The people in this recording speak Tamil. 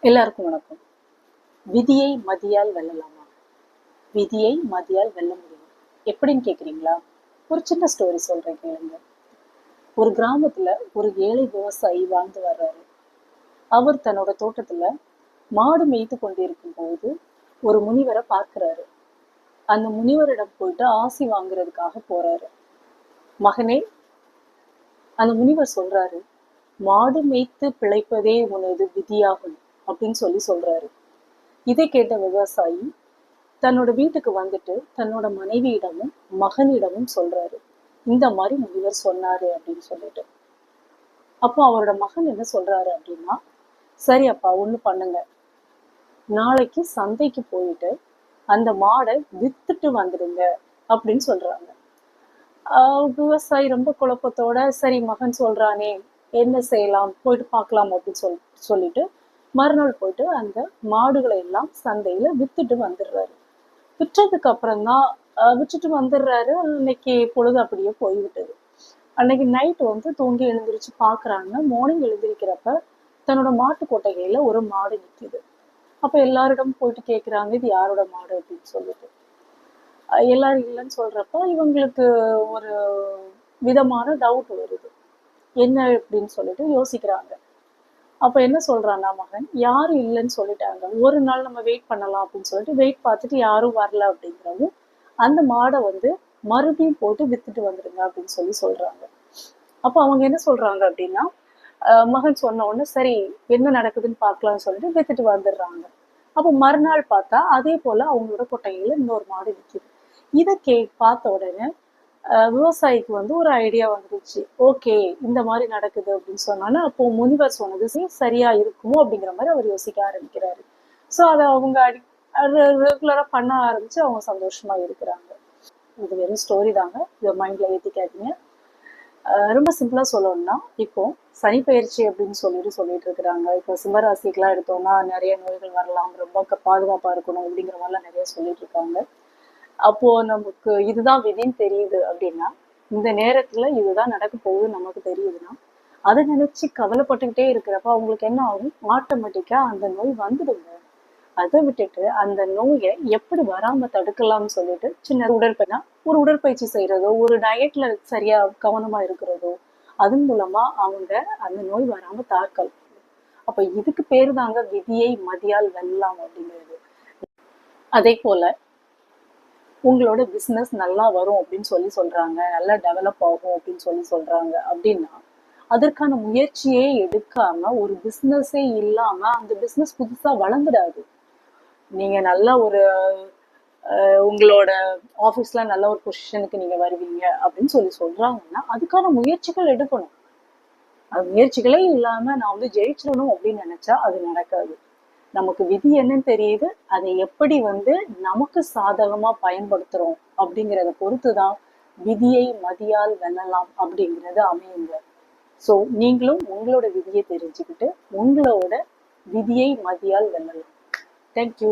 எல்லாருக்கும் வணக்கம். விதியை மதியால் வெல்லலாமா? விதியை மதியால் வெல்ல முடியும்? எப்படின்னு கேக்குறீங்களா? ஒரு சின்ன ஸ்டோரி சொல்றேன் கேளுங்க. ஒரு கிராமத்துல ஒரு ஏழை விவசாயி வாழ்ந்து வர்றாரு. அவர் தன்னோட தோட்டத்துல மாடு மேய்த்து கொண்டிருக்கும் போது ஒரு முனிவரை பார்க்கிறாரு. அந்த முனிவரிடம் போயிட்டு ஆசி வாங்குறதுக்காக போறாரு. மகனே அந்த முனிவர் சொல்றாரு மாடு மேய்த்து பிழைப்பதே உனது விதியாகும். அப்படின்னு சொல்லி சொல்றாரு. இதை கேட்ட விவசாயி தன்னோட வீட்டுக்கு வந்துட்டு தன்னோட மனைவியிடமும் மகனிடமும் சொல்றாரு. இந்த மாதிரி முனிவர் சொன்னாரு அப்படின்னு சொல்லிட்டு. அப்போ அவரோட மகன் என்ன சொல்றாரு அப்படின்னா சரி அப்பா ஒண்ணு பண்ணுங்க. நாளைக்கு சந்தைக்கு போயிட்டு அந்த மாடை வித்துட்டு வந்துடுங்க அப்படின்னு சொல்றாங்க. விவசாயி ரொம்ப குழப்பத்தோட சரி மகன் சொல்றானே என்ன செய்யலாம்? போயிட்டு பார்க்கலாம் அப்படின்னு சொல் சொல்லிட்டு மறுநாள் போயிட்டு அந்த மாடுகளை எல்லாம் சந்தையில வித்துட்டு வந்துடுறாரு. விற்றதுக்கு அப்புறம் தான் விட்டுட்டு வந்துடுறாரு. அன்னைக்கு பொழுது அப்படியே போய்விட்டது. அன்னைக்கு நைட் வந்து தூங்கி எழுந்திரிச்சு பாக்குறாங்க. மார்னிங் எழுந்திருக்கிறப்ப தன்னோட மாட்டு கொட்டகையில ஒரு மாடு நிக்குது. அப்ப எல்லாரிடம் போயிட்டு கேக்குறாங்க இது யாரோட மாடு? அப்படின்னு சொல்லிட்டு. எல்லாரும் இல்லைன்னு சொல்றப்ப இவங்களுக்கு ஒரு விதமான டவுட் வருது. என்ன அப்படின்னு சொல்லிட்டு யோசிக்கிறாங்க. அப்ப என்ன சொல்றான்னா மகன் யாரும் இல்லைன்னு சொல்லிட்டாங்க. ஒரு நாள் நம்ம வெயிட் பண்ணலாம் அப்படின்னு சொல்லிட்டு வெயிட் பார்த்துட்டு யாரும் வரல அப்படிங்கிறவும் அந்த மாடை வந்து மறுபடியும் போட்டு வித்துட்டு வந்துடுங்க அப்படின்னு சொல்லி சொல்றாங்க. அப்ப அவங்க என்ன சொல்றாங்க அப்படின்னா அஹ் மகன் சொன்ன உடனே சரி என்ன நடக்குதுன்னு பார்க்கலாம்னு சொல்லிட்டு வித்துட்டு வந்துடுறாங்க. அப்போ மறுநாள் பார்த்தா அதே போல அவங்களோட கொட்டையில இன்னொரு மாடு நிக்குது இதை கே பார்த்த உடனே விவசாயிக்கு வந்து ஒரு ஐடியா வந்துருச்சு ஓகே இந்த மாதிரி நடக்குது அப்படின்னு சொன்னாலும் அப்போ முனிவர் சொன்னது சரியா இருக்குமோ அப்படிங்கிற மாதிரி அவர் யோசிக்க ஆரம்பிக்கிறாரு. ஸோ அதை அவங்க அடி ரெகுலரா பண்ண ஆரம்பிச்சு அவங்க சந்தோஷமா இருக்கிறாங்க. இது வெறும் ஸ்டோரி தாங்க. இதை மைண்ட்ல ஏத்திக்காதீங்க. ரொம்ப சிம்பிளா சொல்லணும்னா இப்போ சனி பயிற்சி அப்படின்னு சொல்லிட்டு சொல்லிட்டு இருக்கிறாங்க. இப்போ சிம்மராசிக்கெல்லாம் எடுத்தோம்னா நிறைய நோய்கள் வரலாம் ரொம்ப பாதுகாப்பா இருக்கணும் அப்படிங்கிற மாதிரிலாம் நிறைய சொல்லிட்டு இருக்காங்க. அப்போ நமக்கு இதுதான் விதின்னு தெரியுது அப்படின்னா இந்த நேரத்துல இதுதான் நடக்க போகுது நமக்கு தெரியுதுன்னா அதை நினைச்சு கவலைப்பட்டுக்கிட்டே இருக்கிறப்ப அவங்களுக்கு என்ன ஆகும்? ஆட்டோமேட்டிக்கா அந்த நோய் வந்துடுங்க. அதை விட்டுட்டு அந்த நோயை எப்படி வராம தடுக்கலாம்னு சொல்லிட்டு சின்ன உடற்பயினா ஒரு உடற்பயிற்சி செய்யறதோ ஒரு டயட்ல சரியா கவனமா இருக்கிறதோ அதன் மூலமா அவங்க அந்த நோய் வராம தாக்கல் அப்ப இதுக்கு பேரு தாங்க விதியை மதியால் வெல்லாம் அப்படிங்கிறது. அதே போல உங்களோட பிஸ்னஸ் நல்லா வரும் அப்படின்னு சொல்லி சொல்றாங்க நல்லா டெவலப் ஆகும் அப்படின்னு சொல்லி சொல்றாங்க அப்படின்னா அதற்கான முயற்சியே எடுக்காம ஒரு பிஸ்னஸே இல்லாம அந்த பிஸ்னஸ் புதுசா வளர்ந்துடாது. நீங்க நல்லா ஒரு அஹ், உங்களோட ஆஃபீஸ்ல நல்ல ஒரு பொசிஷனுக்கு நீங்க வருவீங்க அப்படின்னு சொல்லி சொல்றாங்கன்னா அதுக்கான முயற்சிகள் எடுக்கணும். அது முயற்சிகளே இல்லாம நான் வந்து ஜெயிச்சிடணும் அப்படின்னு நினைச்சா அது நடக்காது. நமக்கு விதி என்னன்னு தெரியுது. அதை எப்படி வந்து நமக்கு சாதகமா பயன்படுத்துறோம் அப்படிங்கிறத பொறுத்து தான் விதியை மதியால் வெல்லலாம் அப்படிங்கிறது அமையுங்க. ஸோ நீங்களும் உங்களோட விதியை தெரிஞ்சுக்கிட்டு உங்களோட விதியை மதியால் வெல்லலாம். தேங்க்யூ